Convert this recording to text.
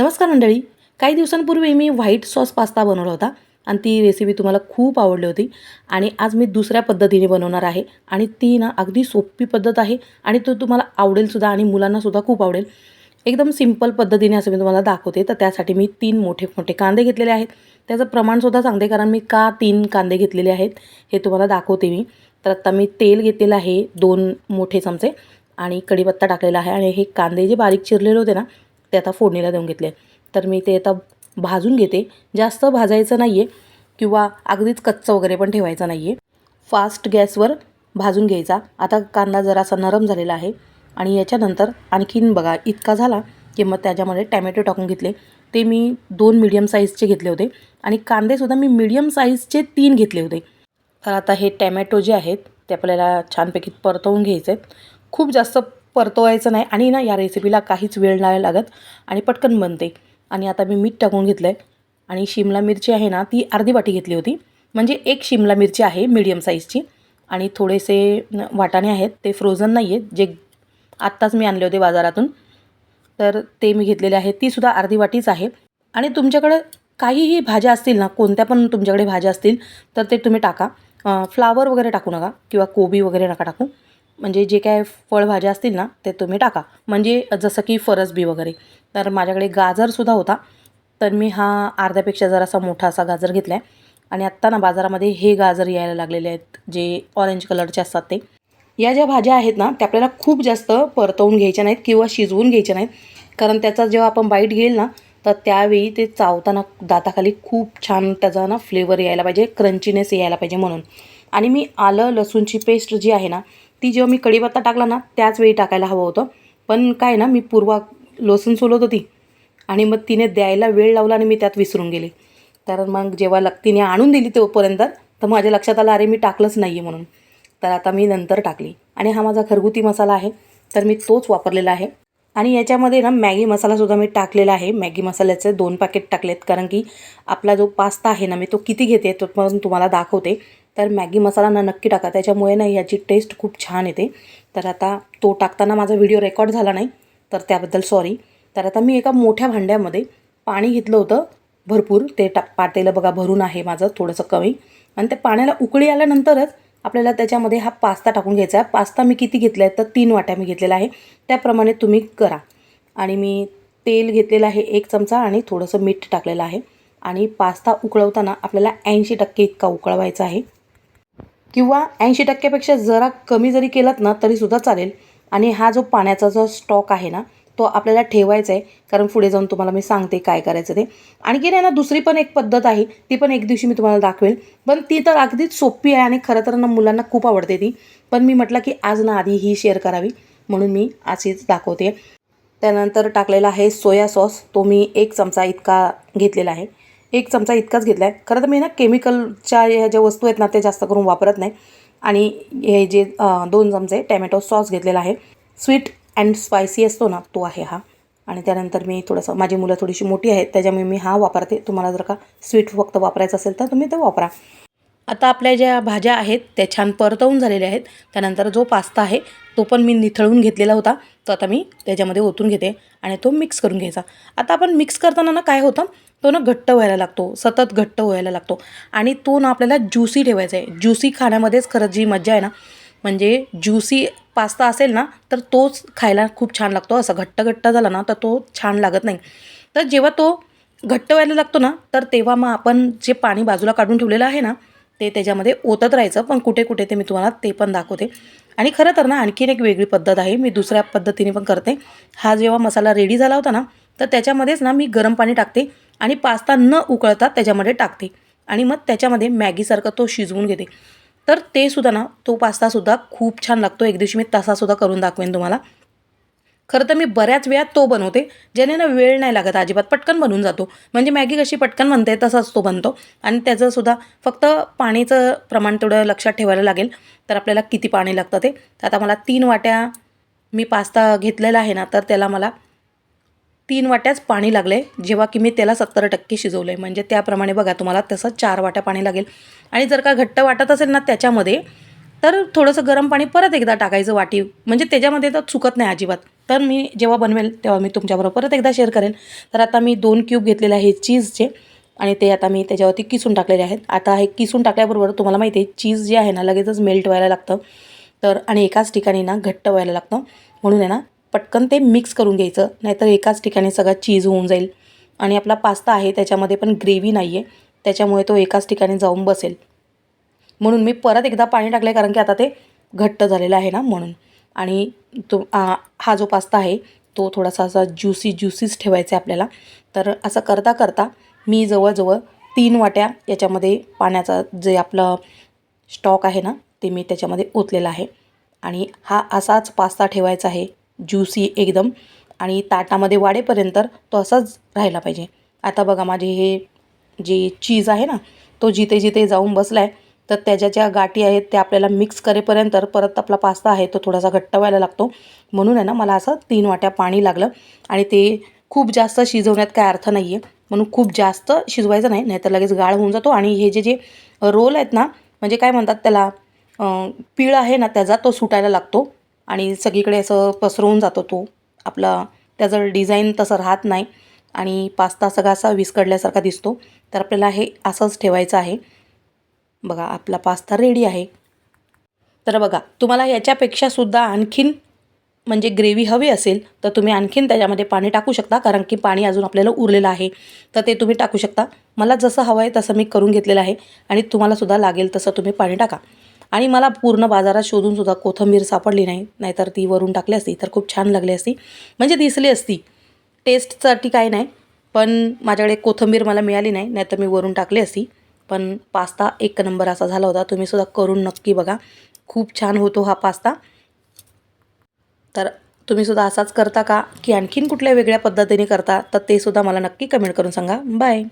नमस्कार मंडळी. काही दिवसांपूर्वी मी व्हाईट सॉस पास्ता बनवला होता आणि ती रेसिपी तुम्हाला खूप आवडली होती. आणि आज मी दुसऱ्या पद्धतीने बनवणार आहे आणि ती ना अगदी सोपी पद्धत आहे आणि तो तुम्हाला आवडेलसुद्धा आणि मुलांनासुद्धा खूप आवडेल. एकदम सिंपल पद्धतीने असं मी तुम्हाला दाखवते. तर त्यासाठी मी तीन मोठे मोठे कांदे घेतलेले आहेत. त्याचं प्रमाणसुद्धा सांगते कारण मी का तीन कांदे घेतलेले आहेत हे तुम्हाला दाखवते मी. तर आत्ता मी तेल घेतलेलं आहे दोन मोठे चमचे आणि कढीपत्ता टाकलेला आहे आणि हे कांदे जे बारीक चिरलेले होते ना ते आता फोडणीला देऊन घेतले. तर मी ते आता भाजून घेते. जास्त भाजायचं नाही आहे किंवा अगदीच कच्चं वगैरे पण ठेवायचं नाही आहे फास्ट गॅसवर भाजून घ्यायचा. आता कांदा जरासा नरम झालेला आहे. आणि याच्यानंतर आणखीन बघा इतका झाला की मग त्याच्यामध्ये टॅमॅटो टाकून घेतले. ते मी दोन मीडियम साईजचे घेतले होते. आणि कांदेसुद्धा मी मीडियम साईजचे तीन घेतले होते. तर आता हे टॅमॅटो जे आहेत ते आपल्याला छानपैकी परतवून घ्यायचे आहेत. खूप जास्त परतवायचं नाही. आणि ना या रेसिपीला काहीच वेळ नाही लागत. आणि पटकन बनते. आणि आता मी मीठ टाकून घेतलं आहे आणि शिमला मिरची आहे ना ती अर्धी वाटी घेतली होती. म्हणजे एक शिमला मिरची आहे मीडियम साईजची आणि थोडेसे न- वाटाणे आहेत. ते फ्रोझन नाही आहेत जे आत्ताच मी आणले होते बाजारातून. तर ते मी घेतलेले आहेत. तीसुद्धा अर्धी वाटीच आहे. आणि तुमच्याकडं काहीही भाज्या असतील ना कोणत्या पण तुमच्याकडे भाज्या असतील तर ते तुम्ही टाका. फ्लावर वगैरे टाकू नका. किंवा कोबी वगैरे नका टाकू. म्हणजे जे काय फळभाज्या असतील ना ते तुम्ही टाका. म्हणजे जसं की फरसबी वगैरे. तर माझ्याकडे गाजरसुद्धा होता. तर मी हा अर्ध्यापेक्षा जरासा मोठा असा गाजर घेतला आहे आणि आत्ता ना बाजारामध्ये हे गाजर यायला लागलेले आहेत जे ऑरेंज कलरचे असतात ते. या ज्या भाज्या आहेत ना त्या आपल्याला खूप जास्त परतवून घ्यायच्या नाहीत किंवा शिजवून घ्यायच्या नाहीत. कारण त्याचा जेव्हा आपण बाईट घेईल ना तर त्यावेळी ते चावताना दाताखाली खूप छान त्याचा ना फ्लेवर यायला पाहिजे क्रंचीनेस यायला पाहिजे म्हणून. आणि मी आलं लसूणची पेस्ट जी आहे ना ती जेव्हा मी कढीपत्ता टाकला ना त्याच वेळी टाकायला हवं होतं. पण काय ना मी पूर्वा लोसण सोलत होती आणि मग तिने द्यायला वेळ लावला आणि मी त्यात विसरून गेले. तर मग जेव्हा लग तिने आणून दिली तोपर्यंत तर माझ्या लक्षात आलं अरे मी टाकलंच नाही आहे म्हणून. तर आता मी नंतर टाकली. आणि हा माझा घरगुती मसाला आहे तर मी तोच वापरलेला आहे. आणि याच्यामध्ये ना मॅगी मसालासुद्धा मी टाकलेला आहे. मॅगी मसाल्याचे दोन पॅकेट टाकलेत कारण की आपला जो पास्ता आहे ना मी तो किती घेते तो पण तुम्हाला दाखवते. तर मॅगी मसाला ना नक्की टाका. त्याच्यामुळे ना याची टेस्ट खूप छान येते. तर आता तो टाकताना माझा व्हिडिओ रेकॉर्ड झाला नाही तर त्याबद्दल सॉरी तर आता मी एका मोठ्या भांड्यामध्ये पाणी घेतलं होतं भरपूर. ते टा पातेलं बघा भरून आहे माझं थोडंसं कमी. आणि त्या पाण्याला उकळी आल्यानंतरच आपल्याला त्याच्यामध्ये हा पास्ता टाकून घ्यायचा आहे. पास्ता मी किती घेतला आहे तर तीन वाट्या मी घेतलेला आहे. त्याप्रमाणे तुम्ही करा. आणि मी तेल घेतलेलं आहे एक चमचा आणि थोडंसं मीठ टाकलेलं आहे. आणि पास्ता उकळवताना आपल्याला ऐंशी टक्के इतका उकळवायचा आहे. किंवा ऐंशी टक्क्यापेक्षा जरा कमी जरी केलात ना तरीसुद्धा चालेल. आणि हा जो पाण्याचा जो स्टॉक आहे ना तो आपल्याला ठेवायचा आहे कारण पुढे जाऊन तुम्हाला मी सांगते काय करायचं ते. आणखी आहे ना दुसरी पण एक पद्धत आहे. ती पण एक दिवशी मी तुम्हाला दाखवेल. पण ती तर अगदीच सोपी आहे आणि खरं तर ना मुलांना खूप आवडते ती. पण मी म्हटलं की आज ना आधी ही शेअर करावी. म्हणून मी अशीच दाखवते. त्यानंतर टाकलेला आहे सोया सॉस. तो मी एक चमचा इतका घेतलेला आहे. एक चमचा इतकाच घेतला आहे खरं तर मी ना केमिकलच्या ह्या ज्या वस्तू आहेत ना ते जास्त करून वापरत नाही. आणि हे जे दोन चमचे टॅमॅटो सॉस घेतलेला आहे. स्वीट अँड स्पायसी असतो ना तो आहे हा. आणि त्यानंतर मी थोडंसं माझी मुलं थोडीशी मोठी आहेत त्याच्यामुळे मी हा वापरते. तुम्हाला जर का स्वीट फक्त वापरायचं असेल तर तुम्ही ते वापरा. आता आपल्या ज्या भाज्या आहेत त्या छान परतवून झालेल्या आहेत. त्यानंतर जो पास्ता आहे तो पण मी निथळून घेतलेला होता. तो आता मी त्याच्यामध्ये ओतून घेते आणि तो मिक्स करून घ्यायचा. आता आपण मिक्स करताना ना काय होतं तो ना घट्ट व्हायला लागतो सतत घट्ट व्हायला लागतो. आणि तो ना आपल्याला ज्युसी ठेवायचा आहे. ज्युसी खाण्यामध्येच खरंच जी मजा आहे ना म्हणजे ज्युसी पास्ता असेल ना तर तोच खायला खूप छान लागतो. असं घट्ट घट्ट झाला ना तर तो छान लागत नाही. तर जेव्हा तो घट्ट व्हायला लागतो ना तर तेव्हा मग आपण जे पाणी बाजूला काढून ठेवलेलं आहे ना ते त्याच्यामध्ये ओतत राहायचं पण कुठे कुठे ते मी तुम्हाला ते पण दाखवते. आणि खरं तर ना आणखीन एक वेगळी पद्धत आहे मी दुसऱ्या पद्धतीने पण करते. हा जेव्हा मसाला रेडी झाला होता ना तर त्याच्यामध्येच ना मी गरम पाणी टाकते आणि पास्ता न उकळता त्याच्यामध्ये टाकते. आणि मग त्याच्यामध्ये मॅगीसारखं तो शिजवून घेते. तर ते सुद्धा ना तो पास्तासुद्धा खूप छान लागतो. एक दिवशी मी तसासुद्धा करून दाखवेन तुम्हाला. खरं तर मी बऱ्याच वेळात तो बनवते ज्याने ना वेळ नाही लागत अजिबात पटकन बनून जातो. म्हणजे मॅगी कशी पटकन बनते तसाच तो बनतो. आणि त्याचंसुद्धा फक्त पाणीचं प्रमाण थोडं लक्षात ठेवायला लागेल. तर आपल्याला किती पाणी लागतं ते? तर आता मला तीन वाट्या मी पास्ता घेतलेला आहे ना तर त्याला मला तीन वाट्याच पाणी लागले जेव्हा की मी त्याला सत्तर टक्के शिजवलं. आहे म्हणजे त्याप्रमाणे बघा तुम्हाला तसं चार वाट्या पाणी लागेल. आणि जर का घट्ट वाटत असेल ना त्याच्यामध्ये तर थोडंसं गरम पाणी परत एकदा टाकायचं वाटी. म्हणजे त्याच्यामध्ये तर चुकत नाही अजिबात. तर मी जेव्हा बनवेल तेव्हा मी तुमच्याबरोबर परत एकदा शेअर करेल. तर आता मी दोन क्यूब घेतलेले आहे चीजचे आणि ते आता मी त्याच्यावरती किसून टाकलेले आहेत. आता हे किसून टाकल्याबरोबर तुम्हाला माहिती आहे चीज जे आहे ना लगेचच मेल्ट व्हायला लागतं. तर आणि एकाच ठिकाणी ना घट्ट व्हायला लागतं. म्हणून आहे ना पटकन ते मिक्स करून घ्यायचं. नाहीतर एकाच ठिकाणी सगळा चीज होऊन जाईल. आणि आपला पास्ता आहे त्याच्यामध्ये पण ग्रेव्ही नाही आहे त्याच्यामुळे तो एकाच ठिकाणी जाऊन बसेल. म्हणून मी परत एकदा पाणी टाकलं कारण की आता ते घट्ट झालेलं आहे ना म्हणून. आणि तो हा जो पास्ता आहे तो थोडासा असा ज्युसी ज्युसीच ठेवायचा आहे आपल्याला. तर असं करता करता मी जवळजवळ तीन वाट्या याच्यामध्ये पाण्याचा जे आपलं स्टॉक आहे ना ते मी त्याच्यामध्ये ओतलेलं आहे. आणि हा असाच पास्ता ठेवायचा आहे ज्युसी एकदम. आणि ताटामध्ये वाढेपर्यंत तो असाच राहिला पाहिजे. आता बघा माझे हे जे चीज आहे ना तो जिथे जिथे जाऊन बसला आहे तर त्याच्या ज्या गाठी आहेत त्या आपल्याला मिक्स करेपर्यंत परत आपला पास्ता आहे तो थोडासा घट्ट व्हायला लागतो. म्हणून आहे ना मला असं तीन वाट्या पाणी लागलं. आणि ते खूप जास्त शिजवण्यात काय अर्थ नाही आहे म्हणून खूप जास्त शिजवायचं नाही नाहीतर लगेच गाळ होऊन जातो. आणि हे जे जे रोल आहेत ना म्हणजे काय म्हणतात त्याला पीळ आहे ना त्याचा तो सुटायला लागतो. आणि सगळीकडे असं पसरवून जातो तो. आपला त्याचं डिझाईन तसं राहत नाही. आणि पास्ता सगळा असा विस्कडल्यासारखा दिसतो. तर आपल्याला हे असंच ठेवायचं आहे. बघा आपला पास्ता रेडी आहे. तर बघा तुम्हाला याच्यापेक्षा सुद्धा आणखीन म्हणजे ग्रेव्ही हवी असेल तर तुम्ही आणखीन त्याच्यामध्ये पाणी टाकू शकता कारण की पाणी अजून आपल्याला उरलेलं आहे. तर ते तुम्ही टाकू शकता. मला जसं हवं आहे तसं मी करून घेतलेलं आहे आणि तुम्हाला सुद्धा लागेल तसं तुम्ही पाणी टाका. आणि मला पूर्ण बाजारात शोधूनसुद्धा कोथंबीर सापडली नाही नाहीतर ती वरून टाकली असती तर खूप छान लागली असती. म्हणजे दिसली असती. टेस्टसाठी काही नाही पण माझ्याकडे कोथंबीर मला मिळाली नाही नाहीतर मी वरून टाकली असती. पण पास्ता एक नंबर असा झाला होता. तुम्ही सुद्धा करून नक्की बघा. खूप छान होतो हा पास्ता. तर तुम्ही सुद्धा असाच करता का? की आणखीन कुठल्या वेगळ्या पद्धतीने करता? तर ते सुद्धा मला नक्की कमेंट करून सांगा. बाय.